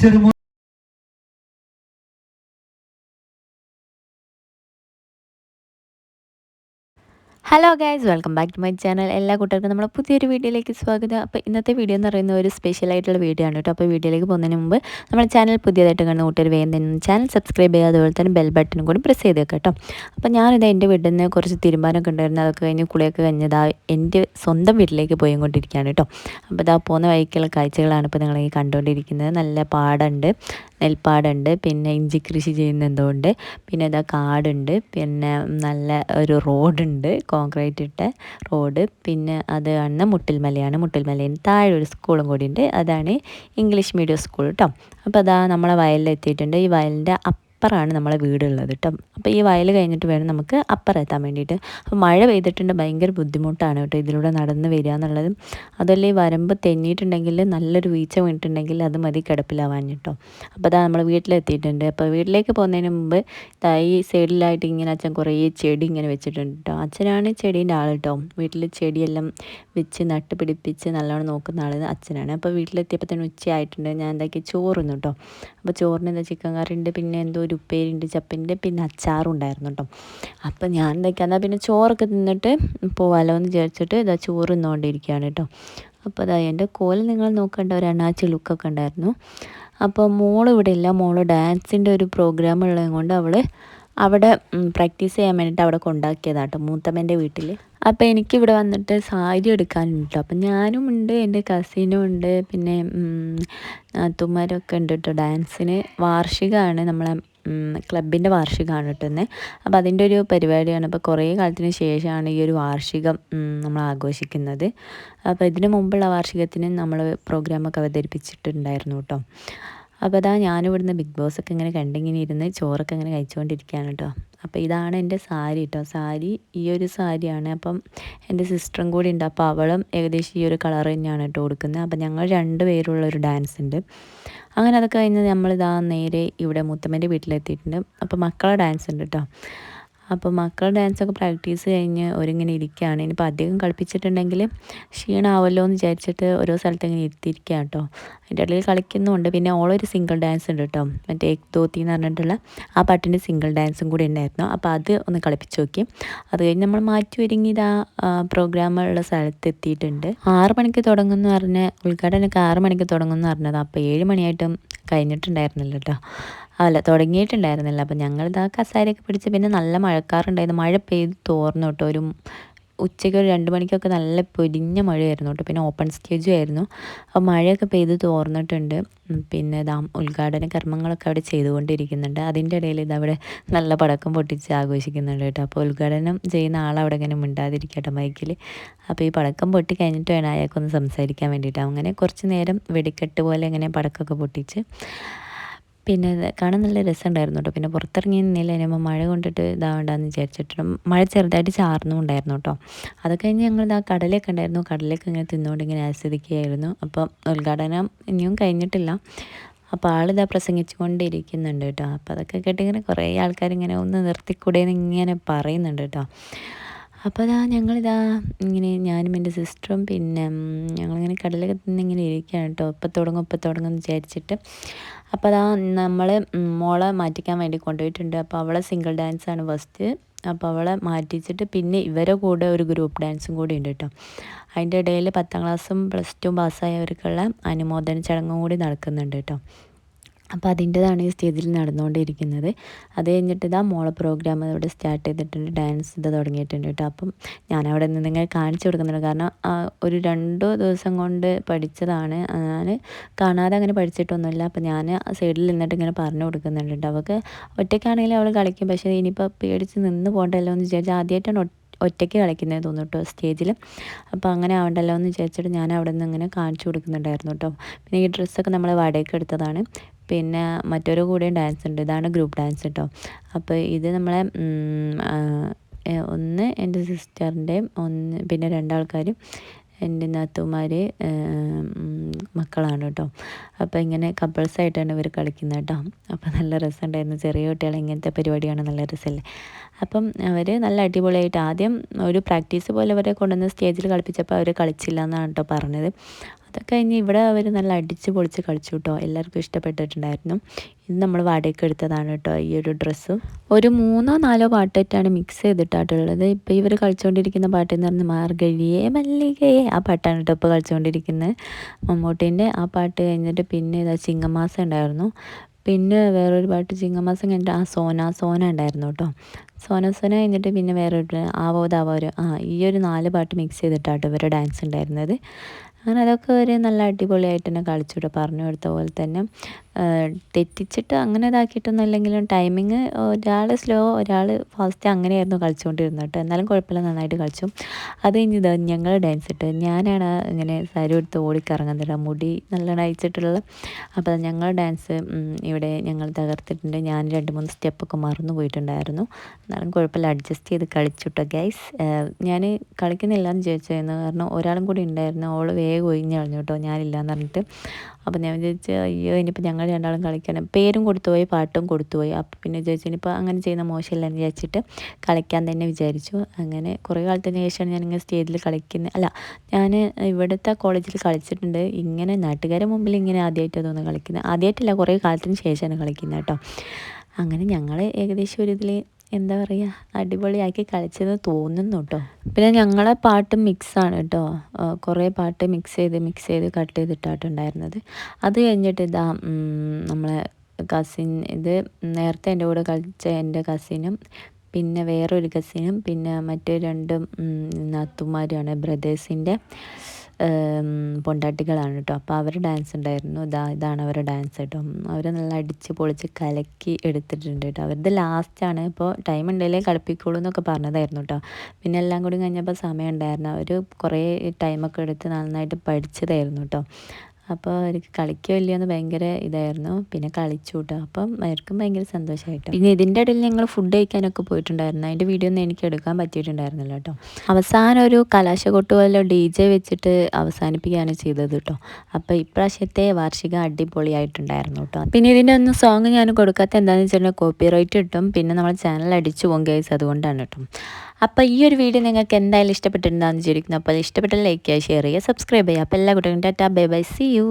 Thiru hello guys welcome back to my channel എല്ലാ കൂട്ടർക്കും നമ്മുടെ പുതിയൊരു വീഡിയോയിലേക്ക് സ്വാഗതം. അപ്പോൾ ഇന്നത്തെ വീഡിയോ എന്ന് പറയുന്ന ഒരു സ്പെഷ്യൽ ആയിട്ടുള്ള വീഡിയോ ആണ് കേട്ടോ. അപ്പോൾ വീഡിയോയിലേക്ക് പോകുന്നതിന് മുമ്പ് നമ്മുടെ ചാനൽ പുതിയതായിട്ട് കാണുന്ന കൂട്ടർ വേഗം ചാനൽ സബ്സ്ക്രൈബ് ചെയ്യുക അതുപോലെ തന്നെ ബെൽ ബട്ടനും കൂടി പ്രസ് ചെയ്ത് വെക്കാം കേട്ടോ. അപ്പോൾ ഞാനിത് എന്റെ വീട്ടിൽ നിന്ന് കുറച്ച് തീരുമാനമൊക്കെ ഉണ്ടായിരുന്നു. അതൊക്കെ കഴിഞ്ഞ് കുളിയൊക്കെ കഴിഞ്ഞതാ എന്റെ സ്വന്തം വീട്ടിലേക്ക് പോയിക്കൊണ്ടിരിക്കുകയാണ് കേട്ടോ. അപ്പോൾ ഇതാ പോകുന്ന വഴിക്കുള്ള കാഴ്ചകളാണ് ഇപ്പോൾ നിങ്ങൾ ഈ കണ്ടുകൊണ്ടിരിക്കുന്നത്. നല്ല പാടുണ്ട് നെൽപ്പാടുണ്ട് പിന്നെ ഇഞ്ചി കൃഷി ചെയ്യുന്ന എന്തോ ഉണ്ട്. പിന്നെ ഇതാ കാടുണ്ട് പിന്നെ നല്ല ഒരു റോഡുണ്ട് കോൺക്രീറ്റ് ഇട്ട റോഡ് പിന്നെ അത് ആണ് മുട്ടിൽമലയാണ്. മുട്ടിൽമലയിൽ താഴെ ഒരു സ്കൂളും കൂടി ഉണ്ട്. അതാണ് ഇംഗ്ലീഷ് മീഡിയം സ്കൂൾ കേട്ടോ അപ്പോൾ അതാ നമ്മളെ വയലിലെത്തിയിട്ടുണ്ട്. ഈ വയലിന്റെ അപ്പുറമാണ് നമ്മളെ വീടുള്ളത് കേട്ടോ. അപ്പോൾ ഈ വയൽ കഴിഞ്ഞിട്ട് വേണം നമുക്ക് അപ്പറെത്താൻ വേണ്ടിയിട്ട്. അപ്പോൾ മഴ പെയ്തിട്ടുണ്ട് ഭയങ്കര ബുദ്ധിമുട്ടാണ് കേട്ടോ ഇതിലൂടെ നടന്ന് വരിക എന്നുള്ളത്. അതുപോലെ ഈ വരമ്പ് തെന്നിയിട്ടുണ്ടെങ്കിൽ നല്ലൊരു വീഴ്ച വീണിട്ടുണ്ടെങ്കിൽ അത് മതി കിടപ്പിലാവാൻ കേട്ടോ. അപ്പോൾ അതാ നമ്മൾ വീട്ടിലെത്തിയിട്ടുണ്ട്. അപ്പോൾ വീട്ടിലേക്ക് പോകുന്നതിന് മുമ്പ് ഈ സൈഡിലായിട്ട് ഇങ്ങനെ അച്ഛൻ കുറേ ചെടി ഇങ്ങനെ വെച്ചിട്ടുണ്ട് കേട്ടോ. അച്ഛനാണ് ചെടീന്റെ ആൾ കേട്ടോ. വീട്ടിൽ ചെടിയെല്ലാം വെച്ച് നട്ട് പിടിപ്പിച്ച് നല്ലോണം നോക്കുന്ന ആൾ അച്ഛനാണ്. അപ്പോൾ വീട്ടിലെത്തിയപ്പോൾ തന്നെ ഉച്ചയായിട്ടുണ്ട്. ഞാൻ എന്താക്കി ചോറുന്നു കേട്ടോ. അപ്പോൾ ചോറിന് എന്താ ചിക്കൻ കറി ഉണ്ട് പിന്നെ എന്തോ ഒരു ഉപ്പേരിയുണ്ട് ചപ്പിന്റെ പിന്നെ അച്ചാറും ഉണ്ടായിരുന്നു കേട്ടോ. അപ്പം ഞാൻ എന്തൊക്കെ എന്നാൽ പിന്നെ ചോറൊക്കെ തിന്നിട്ട് പോവാലോ എന്ന് വിചാരിച്ചിട്ട് ഇതാ ചോറ് തിന്നുകൊണ്ടിരിക്കുകയാണ് കേട്ടോ. അപ്പോൾ അതായത് എന്റെ കോൽ നിങ്ങൾ നോക്കേണ്ട ഒരു അണ്ണാച്ചി ലുക്കൊക്കെ ഉണ്ടായിരുന്നു. അപ്പോൾ മോൾ ഇവിടെ ഇല്ല മോൾ ഡാൻസിന്റെ ഒരു പ്രോഗ്രാം ഉള്ളത് കൊണ്ട് അവൾ അവിടെ പ്രാക്ടീസ് ചെയ്യാൻ വേണ്ടിയിട്ട് അവിടെ കൊണ്ടാക്കിയതാട്ടോ മൂത്തമ്മന്റെ വീട്ടിൽ. അപ്പോൾ എനിക്ക് ഇവിടെ വന്നിട്ട് സാരി എടുക്കാനുണ്ട് അപ്പം ഞാനും ഉണ്ട് എന്റെ കസിനും ഉണ്ട് പിന്നെ നാത്തുമാരൊക്കെ ഉണ്ട് കേട്ടോ. ഡാൻസിന് വാർഷികമാണ് നമ്മളെ ക്ലബിന്റെ വാർഷികമാണ് കിട്ടുന്നത് അപ്പോൾ അതിന്റെ ഒരു പരിപാടിയാണ്. അപ്പോൾ കുറേ കാലത്തിന് ശേഷമാണ് ഈ ഒരു വാർഷികം നമ്മൾ ആഘോഷിക്കുന്നത്. അപ്പോൾ ഇതിനു മുമ്പുള്ള വാർഷികത്തിന് നമ്മൾ പ്രോഗ്രാമൊക്കെ അവതരിപ്പിച്ചിട്ടുണ്ടായിരുന്നു കേട്ടോ. അപ്പോൾ അതാ ഞാനിവിടുന്ന് ബിഗ് ബോസ് ഒക്കെ ഇങ്ങനെ കണ്ടിങ്ങനെ ഇരുന്ന് ചോറൊക്കെ ഇങ്ങനെ കഴിച്ചുകൊണ്ടിരിക്കുകയാണ് കേട്ടോ. അപ്പോൾ ഇതാണ് എന്റെ സാരി കേട്ടോ. സാരി ഈ ഒരു സാരിയാണ്. അപ്പം എന്റെ സിസ്റ്ററും കൂടി ഉണ്ട്. അപ്പോൾ അവളും ഏകദേശം ഈ ഒരു കളർ തന്നെയാണ് കേട്ടോ കൊടുക്കുന്നത്. അപ്പം ഞങ്ങൾ രണ്ട് പേരുള്ള ഒരു ഡാൻസ് ഉണ്ട്. അങ്ങനെ അതൊക്കെ കഴിഞ്ഞ് നമ്മളിതാ നേരെ ഇവിടെ മുത്തമ്മേന്റെ വീട്ടിലെത്തിയിട്ടുണ്ട്. അപ്പോൾ മക്കളെ ഡാൻസ് ഉണ്ട് കേട്ടോ. അപ്പോൾ മക്കൾ ഡാൻസൊക്കെ പ്രാക്ടീസ് കഴിഞ്ഞ് ഒരിങ്ങനെ ഇരിക്കുകയാണ് ഇനിയിപ്പോൾ അധികം കളിപ്പിച്ചിട്ടുണ്ടെങ്കിൽ ക്ഷീണമാവല്ലോ എന്ന് വിചാരിച്ചിട്ട് ഓരോ സ്ഥലത്ത് ഇങ്ങനെ ഇരുത്തിയിരിക്കുക കേട്ടോ അതിന്റെ ഇടയിൽ കളിക്കുന്നുമുണ്ട് പിന്നെ ഓളൊരു സിംഗിൾ ഡാൻസ് ഉണ്ട് കേട്ടോ മറ്റേ എക് തോത്തി എന്ന് പറഞ്ഞിട്ടുള്ള ആ പാട്ടിന്റെ സിംഗിൾ ഡാൻസും കൂടി ഉണ്ടായിരുന്നു. അപ്പോൾ അത് ഒന്ന് കളിപ്പിച്ച് നോക്കി. അത് കഴിഞ്ഞ് നമ്മൾ മാറ്റി ഒരുങ്ങി ഇതാ പ്രോഗ്രാമുള്ള സ്ഥലത്ത് എത്തിയിട്ടുണ്ട്. ആറ് മണിക്ക് തുടങ്ങുമെന്ന് പറഞ്ഞ് ഉദ്ഘാടനമൊക്കെ ആറ് മണിക്ക് തുടങ്ങുമെന്ന് പറഞ്ഞത്. അപ്പോൾ ഏഴ് മണിയായിട്ടും കഴിഞ്ഞിട്ടുണ്ടായിരുന്നില്ല കേട്ടോ അല്ല തുടങ്ങിയിട്ടുണ്ടായിരുന്നില്ല. അപ്പം ഞങ്ങളിതാ കസാരയൊക്കെ പിടിച്ച് പിന്നെ നല്ല മഴക്കാറുണ്ടായിരുന്നു. മഴ പെയ്ത് തോർന്നു കേട്ടോ. ഒരു ഉച്ചയ്ക്ക് ഒരു രണ്ട് മണിക്കൊക്കെ നല്ല പൊരിഞ്ഞ മഴയായിരുന്നു കേട്ടോ. പിന്നെ ഓപ്പൺ സ്റ്റേജും ആയിരുന്നു. അപ്പോൾ മഴയൊക്കെ പെയ്ത് തോർന്നിട്ടുണ്ട്. പിന്നെ ഇതാ ഉദ്ഘാടന കർമ്മങ്ങളൊക്കെ അവിടെ ചെയ്തുകൊണ്ടിരിക്കുന്നുണ്ട്. അതിന്റെ ഇടയിൽ ഇതവിടെ നല്ല പടക്കം പൊട്ടിച്ച് ആഘോഷിക്കുന്നുണ്ട് കേട്ടോ. അപ്പോൾ ഉദ്ഘാടനം ചെയ്യുന്ന ആളവിടെ ഇങ്ങനെ മിണ്ടാതിരിക്കട്ടെ മൈക്കിൽ അപ്പോൾ ഈ പടക്കം പൊട്ടി കഴിഞ്ഞിട്ട് വേണം അയാൾക്കൊന്ന് സംസാരിക്കാൻ വേണ്ടിയിട്ട്. അങ്ങനെ കുറച്ച് നേരം വെടിക്കെട്ട് പോലെ ഇങ്ങനെ പടക്കമൊക്കെ പൊട്ടിച്ച് പിന്നെ കാണാൻ നല്ല രസമുണ്ടായിരുന്നു കേട്ടോ. പിന്നെ പുറത്തിറങ്ങി നിന്നില്ല ഇനിയപ്പോൾ മഴ കൊണ്ടിട്ട് ഇതാവണ്ടെന്ന് വിചാരിച്ചിട്ട് മഴ ചെറുതായിട്ട് ചാർന്നുണ്ടായിരുന്നു കേട്ടോ. അത് കഴിഞ്ഞ് ഞങ്ങൾ ഇതാ കടലൊക്കെ ഉണ്ടായിരുന്നു. കടലൊക്കെ ഇങ്ങനെ തിന്നുകൊണ്ട് ഇങ്ങനെ ആസ്വദിക്കുകയായിരുന്നു. അപ്പം ഉദ്ഘാടനം ഇനിയും കഴിഞ്ഞിട്ടില്ല. അപ്പോൾ ആളിതാ പ്രസംഗിച്ചു കൊണ്ടിരിക്കുന്നുണ്ട് കേട്ടോ. അപ്പോൾ അതൊക്കെ കേട്ടിങ്ങനെ കുറേ ആൾക്കാരിങ്ങനെ ഒന്ന് നിർത്തിക്കൂടെയെന്ന് ഇങ്ങനെ പറയുന്നുണ്ട് കേട്ടോ. അപ്പോൾ അതാ ഞങ്ങളിതാ ഇങ്ങനെ ഞാനും എന്റെ സിസ്റ്ററും പിന്നെ ഞങ്ങളിങ്ങനെ കടലൊക്കെ തിന്നിങ്ങനെ ഇരിക്കുകയാണ് കേട്ടോ. ഇപ്പം തുടങ്ങും ഇപ്പം തുടങ്ങും എന്ന് വിചാരിച്ചിട്ട് അപ്പോൾ അതാ നമ്മൾ മോളെ മാറ്റിക്കാൻ വേണ്ടി കൊണ്ടുപോയിട്ടുണ്ട്. അപ്പോൾ അവളെ സിംഗിൾ ഡാൻസ് ആണ് ഫസ്റ്റ് അപ്പോൾ അവളെ മാറ്റിച്ചിട്ട് പിന്നെ ഇവരെ കൂടെ ഒരു ഗ്രൂപ്പ് ഡാൻസും കൂടി ഉണ്ട് കേട്ടോ. അതിന്റെ ഇടയിൽ പത്താം ക്ലാസ്സും പ്ലസ് ടു പാസ്സായവർക്കുള്ള അനുമോദന ചടങ്ങും കൂടി നടക്കുന്നുണ്ട് കേട്ടോ. അപ്പോൾ അതിന്റെതാണ് ഈ സ്റ്റേജിൽ നടന്നുകൊണ്ടിരിക്കുന്നത്. അത് കഴിഞ്ഞിട്ട് ഇതാ മോളെ പ്രോഗ്രാം ഇവിടെ സ്റ്റാർട്ട് ചെയ്തിട്ടുണ്ട് ഡാൻസ് ഇത് തുടങ്ങിയിട്ടുണ്ട് കേട്ടോ. അപ്പം ഞാൻ അവിടെ നിന്ന് നിങ്ങൾ കാണിച്ചു കൊടുക്കുന്നുണ്ട് കാരണം ഒരു രണ്ടോ ദിവസം കൊണ്ട് പഠിച്ചതാണ്. ഞാൻ കാണാതെ അങ്ങനെ പഠിച്ചിട്ടൊന്നുമില്ല. അപ്പം ഞാൻ സൈഡിൽ നിന്നിട്ട് ഇങ്ങനെ പറഞ്ഞു കൊടുക്കുന്നുണ്ട് കേട്ടോ. അവൾക്ക് ഒറ്റയ്ക്കാണെങ്കിലും അവൾ കളിക്കും. പക്ഷേ ഇനിയിപ്പോൾ പേടിച്ച് നിന്ന് പോകണ്ടല്ലോ എന്ന് വിചാരിച്ചാൽ ആദ്യമായിട്ടാണ് ഒറ്റയ്ക്ക് കളിക്കുന്നത് തോന്നുന്നു കേട്ടോ സ്റ്റേജിൽ. അപ്പോൾ അങ്ങനെ ആവണ്ടല്ലോ എന്ന് വിചാരിച്ചിട്ട് ഞാൻ അവിടെ നിന്ന് ഇങ്ങനെ കാണിച്ചു കൊടുക്കുന്നുണ്ടായിരുന്നു കേട്ടോ. പിന്നെ ഈ ഡ്രസ്സൊക്കെ നമ്മൾ വാടകയ്ക്ക് എടുത്തതാണ്. പിന്നെ മറ്റൊരു കൂടെയും ഡാൻസ് ഉണ്ട്. ഇതാണ് ഗ്രൂപ്പ് ഡാൻസ് കേട്ടോ അപ്പോൾ ഇത് നമ്മളെ ഒന്ന് എന്റെ സിസ്റ്ററിന്റെയും ഒന്ന് പിന്നെ രണ്ടാൾക്കാരും എന്റെ നാത്തുമാർ മക്കളാണ് കേട്ടോ അപ്പോൾ ഇങ്ങനെ കപ്പിൾസായിട്ടാണ് ഇവർ കളിക്കുന്നത് കേട്ടോ അപ്പോൾ നല്ല രസമുണ്ടായിരുന്നു. ചെറിയ കുട്ടികൾ ഇങ്ങനത്തെ പരിപാടിയാണ് നല്ല രസമല്ലേ? അപ്പം അവർ നല്ല അടിപൊളിയായിട്ട് ആദ്യം ഒരു പ്രാക്ടീസ് പോലെ അവരെ കൊണ്ടുവന്ന് സ്റ്റേജിൽ കളിപ്പിച്ചപ്പോൾ അവർ കളിച്ചില്ല എന്നാണ് കേട്ടോ പറഞ്ഞത്. അതൊക്കെ കഴിഞ്ഞ് ഇവിടെ അവർ നല്ല അടിച്ച് പൊളിച്ച് കളിച്ചു കേട്ടോ എല്ലാവർക്കും ഇഷ്ടപ്പെട്ടിട്ടുണ്ടായിരുന്നു. ഇത് നമ്മൾ വാടകയ്ക്ക് എടുത്തതാണ് കേട്ടോ ഈ ഒരു ഡ്രസ്സും ഒരു മൂന്നോ നാലോ പാട്ടായിട്ടാണ് മിക്സ് ചെയ്തിട്ടാട്ടുള്ളത് ഇപ്പോൾ ഇവർ കളിച്ചുകൊണ്ടിരിക്കുന്ന പാട്ട് എന്ന് പറഞ്ഞാൽ മാർഗഴിയെ മല്ലികയെ ആ പാട്ടാണ് കേട്ടോ ഇപ്പോൾ കളിച്ചുകൊണ്ടിരിക്കുന്നത് മമ്മൂട്ടീന്റെ ആ പാട്ട് കഴിഞ്ഞിട്ട് പിന്നെ ഇതാ ചിങ്ങമാസം ഉണ്ടായിരുന്നു. പിന്നെ വേറൊരു പാട്ട് ചിങ്ങമാസം കഴിഞ്ഞിട്ട് ആ സോന സോന ഉണ്ടായിരുന്നു കേട്ടോ സോന സോന കഴിഞ്ഞിട്ട് പിന്നെ വേറൊരു ആവോ ദാവോ ഒരു ആ ഈ ഒരു നാല് പാട്ട് മിക്സ് ചെയ്തിട്ടാട്ടോ ഇവരുടെ ഡാൻസ് ഉണ്ടായിരുന്നത്. അങ്ങനെ അതൊക്കെ ഒരു നല്ല അടിപൊളിയായിട്ട് തന്നെ കളിച്ചു പറഞ്ഞു കൊടുത്ത പോലെ തന്നെ. തെറ്റിച്ചിട്ട് അങ്ങനെ ഇതാക്കിയിട്ടൊന്നും അല്ലെങ്കിലും ടൈമിങ് ഒരാൾ സ്ലോ ഒരാൾ ഫാസ്റ്റ് അങ്ങനെയായിരുന്നു കളിച്ചുകൊണ്ടിരുന്നത് കേട്ടോ. എന്നാലും കുഴപ്പമില്ല നന്നായിട്ട് കളിച്ചു. അത് കഴിഞ്ഞ് ഇത് ഞങ്ങൾ ഡാൻസ് ഇട്ട് ഞാനാണ് ഇങ്ങനെ സാരി എടുത്ത് ഓടിക്കറങ്ങുന്നത്. മുടി നല്ല അയച്ചിട്ടുള്ള അപ്പോൾ ഞങ്ങൾ ഡാൻസ് ഇവിടെ ഞങ്ങൾ തകർത്തിട്ടുണ്ട്. ഞാൻ രണ്ട് മൂന്ന് സ്റ്റെപ്പൊക്കെ മറന്നു പോയിട്ടുണ്ടായിരുന്നു. എന്നാലും കുഴപ്പമില്ല അഡ്ജസ്റ്റ് ചെയ്ത് കളിച്ചുട്ടോ ഗൈസ് ഞാൻ കളിക്കുന്നില്ല എന്ന് ചോദിച്ചായിരുന്നു കാരണം ഒരാളും കൂടി ഉണ്ടായിരുന്നു. അവൾ വേഗം ഒഴിഞ്ഞു കളഞ്ഞു കേട്ടോ ഞാനില്ല എന്ന് പറഞ്ഞിട്ട്. അപ്പോൾ ഞാൻ വിചാരിച്ചു അയ്യോ ഇനിയിപ്പോൾ ഞങ്ങൾ രണ്ടാളും കളിക്കണം പേരും കൊടുത്തുപോയി പാട്ടും കൊടുത്തുപോയി. അപ്പോൾ പിന്നെ വിചാരിച്ചു ഇനിയിപ്പോൾ അങ്ങനെ ചെയ്യുന്ന മോശമല്ല എന്ന് വിചാരിച്ചിട്ട് കളിക്കാൻ തന്നെ വിചാരിച്ചു. അങ്ങനെ കുറേ കാലത്തിന് ശേഷമാണ് ഞാനിങ്ങനെ സ്റ്റേജിൽ കളിക്കുന്നത് അല്ല ഞാൻ ഇവിടുത്തെ കോളേജിൽ കളിച്ചിട്ടുണ്ട്. ഇങ്ങനെ നാട്ടുകാരെ മുമ്പിൽ ഇങ്ങനെ ആദ്യമായിട്ടാണ് തോന്നുന്നു കളിക്കുന്നത് ആദ്യമായിട്ടല്ല കുറേ കാലത്തിന് ശേഷമാണ് കളിക്കുന്നത് കേട്ടോ. അങ്ങനെ ഞങ്ങൾ ഏകദേശം ഒരു ഇതിൽ എന്താ പറയുക അടിപൊളിയാക്കി കളിച്ചെന്ന് തോന്നുന്നു കേട്ടോ പിന്നെ ഞങ്ങളെ പാട്ട് മിക്സാണ് കേട്ടോ കുറേ പാട്ട് മിക്സ് ചെയ്ത് മിക്സ് ചെയ്ത് കട്ട് ചെയ്തിട്ടായിട്ടുണ്ടായിരുന്നത് അത് കഴിഞ്ഞിട്ട് ഇതാ നമ്മളെ കസിൻ ഇത് നേരത്തെ എന്റെ കൂടെ കളിച്ച എന്റെ കസിനും പിന്നെ വേറൊരു കസിനും പിന്നെ മറ്റു രണ്ട് നാത്തുമാരുമാണ് ബ്രദേഴ്സിന്റെ പൊണ്ടാട്ടികളാണ് കേട്ടോ. അപ്പോൾ അവർ ഡാൻസ് ഉണ്ടായിരുന്നു. ഇതാ ഇതാണ് അവരുടെ ഡാൻസ് കേട്ടോ. അവർ നല്ല അടിച്ച് പൊളിച്ച് കലക്കി എടുത്തിട്ടുണ്ട് കേട്ടോ. അവരുടെ ലാസ്റ്റാണ് ഇപ്പോൾ ടൈം ഉണ്ടെങ്കിലേ കളിപ്പിക്കുള്ളൂ എന്നൊക്കെ പറഞ്ഞതായിരുന്നു കേട്ടോ. പിന്നെ എല്ലാം കൂടി കഴിഞ്ഞപ്പോൾ സമയം ഉണ്ടായിരുന്നു. അവർ കുറേ ടൈമൊക്കെ എടുത്ത് നന്നായിട്ട് പഠിച്ചതായിരുന്നു കേട്ടോ. അപ്പോൾ എനിക്ക് കളിക്കോ ഇല്ലയെന്ന് ഭയങ്കര ഇതായിരുന്നു. പിന്നെ കളിച്ചു കേട്ടോ അപ്പം അവർക്കും ഭയങ്കര സന്തോഷമായിട്ട് പിന്നെ ഇതിന്റെ ഇടയിൽ ഞങ്ങൾ ഫുഡ് കഴിക്കാനൊക്കെ പോയിട്ടുണ്ടായിരുന്നു. അതിന്റെ വീഡിയോ ഒന്നും എനിക്ക് എടുക്കാൻ പറ്റിയിട്ടുണ്ടായിരുന്നില്ല കേട്ടോ അവസാനം ഒരു കലാശക്കൊട്ട് പോലെ ഡി ജെ വെച്ചിട്ട് അവസാനിപ്പിക്കുകയാണ് ചെയ്തത് കേട്ടോ അപ്പോൾ ഇപ്രാവശ്യത്തെ വാർഷികം അടിപൊളിയായിട്ടുണ്ടായിരുന്നു കേട്ടോ പിന്നെ ഇതിന്റെ ഒന്നും സോങ് ഞാൻ കൊടുക്കാത്ത എന്താണെന്ന് വെച്ചിട്ടുണ്ടെങ്കിൽ കോപ്പി റൈറ്റ് കിട്ടും. പിന്നെ നമ്മൾ ചാനൽ അടിച്ചു പോകും ഗൈസ് അതുകൊണ്ടാണ് കേട്ടോ അപ്പോൾ ഈ ഒരു വീഡിയോ നിങ്ങൾക്ക് എന്തായാലും ഇഷ്ടപ്പെട്ടിട്ടുണ്ടാകുന്ന വിചാരിക്കുന്നു. അപ്പോൾ ഇഷ്ടപ്പെട്ട ലൈക്ക് ചെയ്യുക ഷെയർ ചെയ്യുക സബ്സ്ക്രൈബ് ചെയ്യുക. അപ്പോൾ എല്ലാ കുട്ടികളും tata bye bye see you